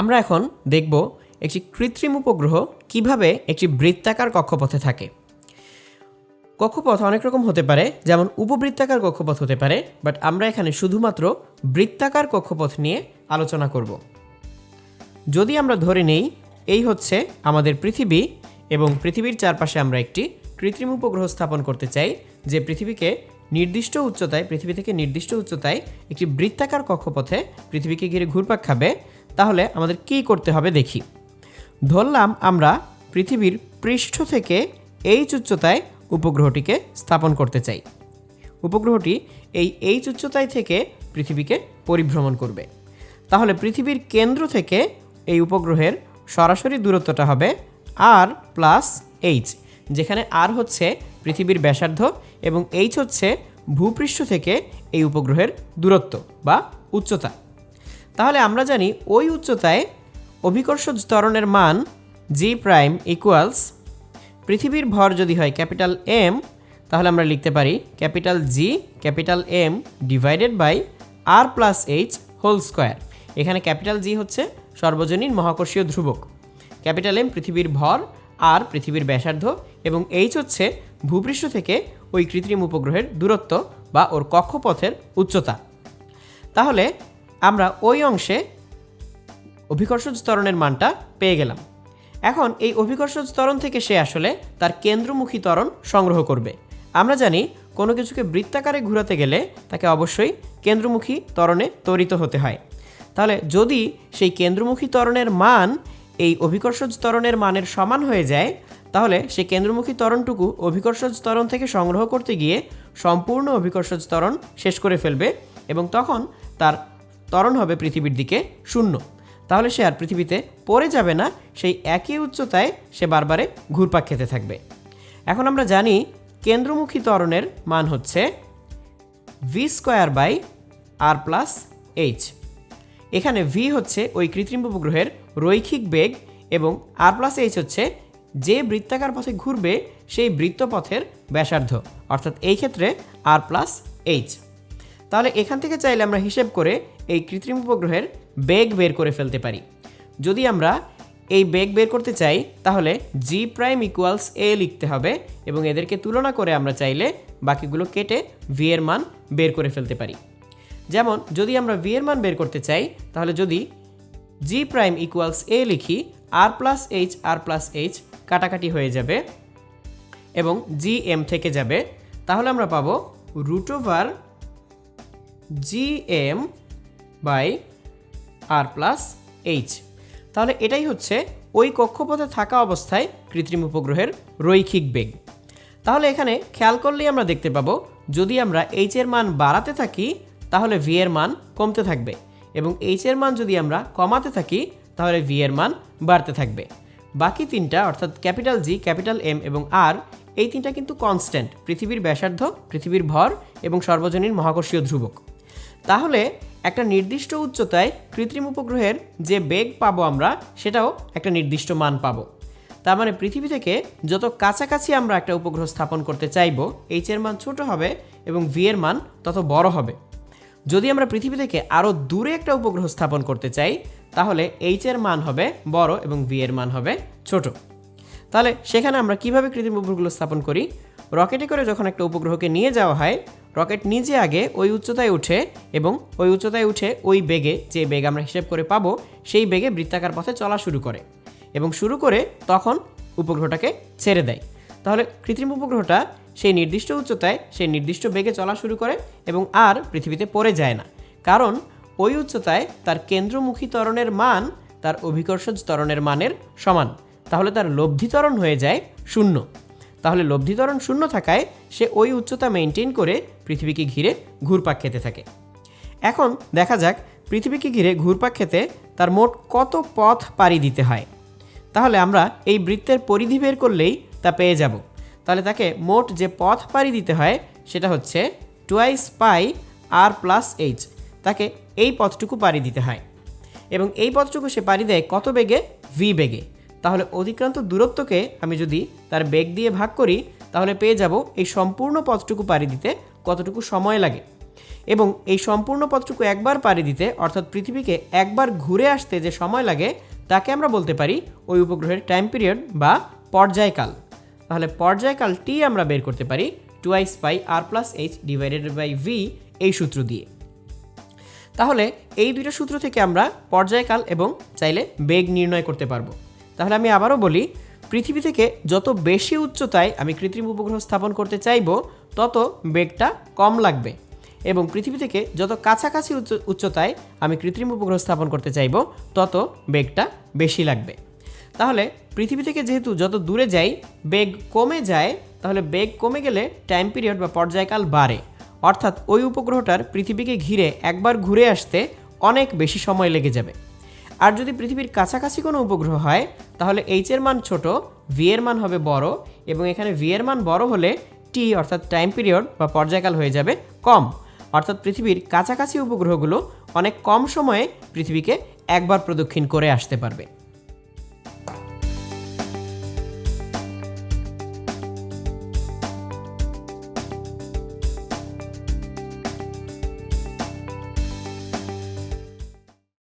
আমরা এখন দেখব একটি কৃত্রিম উপগ্রহ কীভাবে একটি বৃত্তাকার কক্ষপথে থাকে। কক্ষপথ অনেক রকম হতে পারে, যেমন উপবৃত্তাকার কক্ষপথ হতে পারে বাট আমরা এখানে শুধুমাত্র বৃত্তাকার কক্ষপথ নিয়ে আলোচনা করব। যদি আমরা ধরে নেই, এই হচ্ছে আমাদের পৃথিবী এবং পৃথিবীর চারপাশে আমরা একটি কৃত্রিম উপগ্রহ স্থাপন করতে চাই, যে পৃথিবীকে নির্দিষ্ট উচ্চতায়, পৃথিবী থেকে নির্দিষ্ট উচ্চতায় একটি বৃত্তাকার কক্ষপথে পৃথিবীকে ঘিরে ঘুরপাক খাবে তাহলে আমাদের কী করতে হবে দেখি। ধরলাম আমরা পৃথিবীর পৃষ্ঠ থেকে এইচ উচ্চতায় উপগ্রহটিকে স্থাপন করতে চাই। উপগ্রহটি এই এইচ উচ্চতায় থেকে পৃথিবীকে পরিভ্রমণ করবে। তাহলে পৃথিবীর কেন্দ্র থেকে এই উপগ্রহের সরাসরি দূরত্বটা হবে আর প্লাস এইচ যেখানে আর হচ্ছে পৃথিবীর ব্যাসার্ধ এবং এইচ হচ্ছে ভূপৃষ্ঠ থেকে এই উপগ্রহের দূরত্ব বা উচ্চতা। তাহলে আমরা জানি ওই উচ্চতায় অভিকর্ষ ত্বরণের মান জি প্রাইম ইকুয়ালস পৃথিবীর ভর যদি হয় ক্যাপিটাল এম তাহলে আমরা লিখতে পারি capital G capital M divided by R plus H whole square এখানে ক্যাপিটাল জি হচ্ছে সর্বজনীন মহাকর্ষীয় ধ্রুবক। ক্যাপিটাল এম পৃথিবীর ভর আর পৃথিবীর ব্যাসার্ধ এবং এইচ হচ্ছে ভূপৃষ্ঠ থেকে ওই কৃত্রিম উপগ্রহের দূরত্ব বা ওর কক্ষপথের উচ্চতা। তাহলে আমরা ওই অংশে অভিকর্ষজ ত্বরণের মানটা পেয়ে গেলাম। এখন এই অভিকর্ষজ ত্বরণ থেকে সে আসলে তার কেন্দ্রমুখী ত্বরণ সংগ্রহ করবে। আমরা জানি কোনো কিছুকে বৃত্তাকারে ঘোরাতে গেলে তাকে অবশ্যই কেন্দ্রমুখী ত্বরণে ত্বরিত হতে হয়। তাহলে যদি সেই কেন্দ্রমুখী ত্বরণের মান এই অভিকর্ষজ ত্বরণের মানের সমান হয়ে যায়, তাহলে সেই কেন্দ্রমুখী ত্বরণটুকু অভিকর্ষজ ত্বরণ থেকে সংগ্রহ করতে গিয়ে সম্পূর্ণ অভিকর্ষজ ত্বরণ শেষ করে ফেলবে এবং তখন তার ত্বরণ হবে পৃথিবীর দিকে শূন্য। তাহলে সে আর পৃথিবীতে পড়ে যাবে না, সেই একই উচ্চতায় সে বারবারে ঘুরপাক খেতে থাকবে। এখন আমরা জানি কেন্দ্রমুখী ত্বরণের মান হচ্ছে V square by R plus H এখানে ভি হচ্ছে ওই কৃত্রিম উপগ্রহের রৈখিক বেগ এবং আর প্লাস এইচ হচ্ছে যে বৃত্তাকার পথে ঘুরবে সেই বৃত্তপথের ব্যাসার্ধ, অর্থাৎ এই ক্ষেত্রে আর প্লাস এইচ তাহলে এখান থেকে চাইলে আমরা হিসেব করে এই কৃত্রিম উপগ্রহের বেগ বের করে ফেলতে পারি। যদি আমরা এই বেগ বের করতে চাই, তাহলে জি প্রাইম ইকুয়ালস এ লিখতে হবে এবং এদেরকে তুলনা করে আমরা চাইলে বাকিগুলো কেটে ভি এর মান বের করে ফেলতে পারি। যেমন, যদি আমরা ভি এর মান বের করতে চাই, তাহলে যদি জি প্রাইম ইকুয়ালস এ লিখি R plus H R plus H কাটাকাটি হয়ে যাবে এবং জি এম থেকে যাবে, তাহলে আমরা পাবো root over G M by R plus H. তাহলে এটাই হচ্ছে ওই কক্ষপথে থাকা অবস্থায় কৃত্রিম উপগ্রহের রৈখিক বেগ। তাহলে এখানে খেয়াল করলেই আমরা দেখতে পাবো, যদি আমরা এইচ এর মান বাড়াতে থাকি, তাহলে ভি এর মান কমতে থাকবে এবং এইচ এর মান যদি আমরা কমাতে থাকি, তাহলে ভি এর মান বাড়তে থাকবে। বাকি তিনটা, অর্থাৎ ক্যাপিটাল জি, ক্যাপিটাল এম এবং আর, এই তিনটা কিন্তু কনস্ট্যান্ট পৃথিবীর ব্যাসার্ধ, পৃথিবীর ভর এবং সর্বজনীন মহাকর্ষীয় ধ্রুবক। তাহলে একটা নির্দিষ্ট উচ্চতায় কৃত্রিম উপগ্রহের যে বেগ পাবো আমরা, সেটাও একটা নির্দিষ্ট মান পাবো। তার মানে পৃথিবী থেকে যত কাছাকাছি আমরা একটা উপগ্রহ স্থাপন করতে চাইব এইচ এর মান ছোট হবে এবং ভি এর মান তত বড় হবে। যদি আমরা পৃথিবী থেকে আরও দূরে একটা উপগ্রহ স্থাপন করতে চাই, তাহলে এইচ এর মান হবে বড় এবং ভি এর মান হবে ছোট। তাহলে সেখানে আমরা কীভাবে কৃত্রিম উপগ্রহগুলো স্থাপন করি? রকেটে করে যখন একটা উপগ্রহকে নিয়ে যাওয়া হয় রকেট নিজে আগে ওই উচ্চতায় উঠে এবং ওই উচ্চতায় উঠে ওই বেগে যে বেগ আমরা হিসেব করে পাবো, সেই বেগে বৃত্তাকার পথে চলা শুরু করে এবং শুরু করে তখন উপগ্রহটাকে ছেড়ে দেয়। তাহলে কৃত্রিম উপগ্রহটা সেই নির্দিষ্ট উচ্চতায়, সেই নির্দিষ্ট বেগে চলা শুরু করে এবং আর পৃথিবীতে পড়ে যায় না। কারণ ওই উচ্চতায় তার কেন্দ্রমুখী ত্বরণের মান তার অভিকর্ষজ ত্বরণের মানের সমান। তাহলে তার লব্ধি ত্বরণ হয়ে যায় শূন্য। তাহলে লব্ধি শূন্য থাকায় সে ওই উচ্চতা মেনটেন করে পৃথিবীকে ঘিরে ঘুরপাক খেতে থাকে। এখন দেখা যাক পৃথিবীকে ঘিরে ঘুরপাক খেতে তার মোট কত পথ পাড়ি দিতে হয়। তাহলে আমরা এই বৃত্তের পরিধি বের করলেই তা পেয়ে যাব। তাহলে তাকে মোট যে পথ পাড়ি দিতে হয় সেটা হচ্ছে twice pi R plus H তাকে এই পথটুকু পাড়ি দিতে হয়। এবং এই পথটুকু সে পাড়ি দেয় কত বেগে? ভি বেগে। তাহলে অতিক্রান্ত দূরত্বকে আমি যদি তার বেগ দিয়ে ভাগ করি, তাহলে পেয়ে যাব এই সম্পূর্ণ পথটুকু পাড়ি দিতে কতটুকু সময় লাগে। এবং এই সম্পূর্ণ পথটুকু একবার পাড়ি দিতে, অর্থাৎ পৃথিবীকে একবার ঘুরে আসতে যে সময় লাগে, তাকে আমরা বলতে পারি ওই উপগ্রহের টাইম পিরিয়ড বা পর্যায়কাল। তাহলে পর্যায়কাল টি আমরা বের করতে পারি two twice pi R plus H divided by V এই সূত্র দিয়ে। তাহলে এই দুইটা সূত্র থেকে আমরা পর্যায়কাল এবং চাইলে বেগ নির্ণয় করতে পারব। তাহলে আমি আবারও বলি, পৃথিবী থেকে যত বেশি উচ্চতায় আমি কৃত্রিম উপগ্রহ স্থাপন করতে চাইব, তত বেগটা কম লাগবে। এবং পৃথিবী থেকে যত কাছাকাছি উচ্চ- উচ্চতায় আমি কৃত্রিম উপগ্রহ স্থাপন করতে চাইব, তত বেগটা বেশি লাগবে। তাহলে পৃথিবী থেকে যেহেতু যত দূরে যাই, বেগ কমে যায়, তাহলে বেগ কমে গেলে টাইম পিরিয়ড বা পর্যায়কাল বাড়ে। অর্থাৎ ওই উপগ্রহটার পৃথিবীকে ঘিরে একবার ঘুরে আসতে অনেক বেশি সময় লেগে যাবে। আর যদি পৃথিবীর কাছাকাছি কোনো উপগ্রহ হয়, তাহলে এইচ এর মান ছোট ভি এর মান হবে বড়, এবং এখানে ভি এর মান বড় হলে টি অর্থাৎ টাইম পিরিয়ড বা পর্যায়কাল হয়ে যাবে কম। অর্থাৎ পৃথিবীর কাছাকাছি উপগ্রহগুলো অনেক কম সময়ে পৃথিবীকে একবার প্রদক্ষিণ করে আসতে পারবে।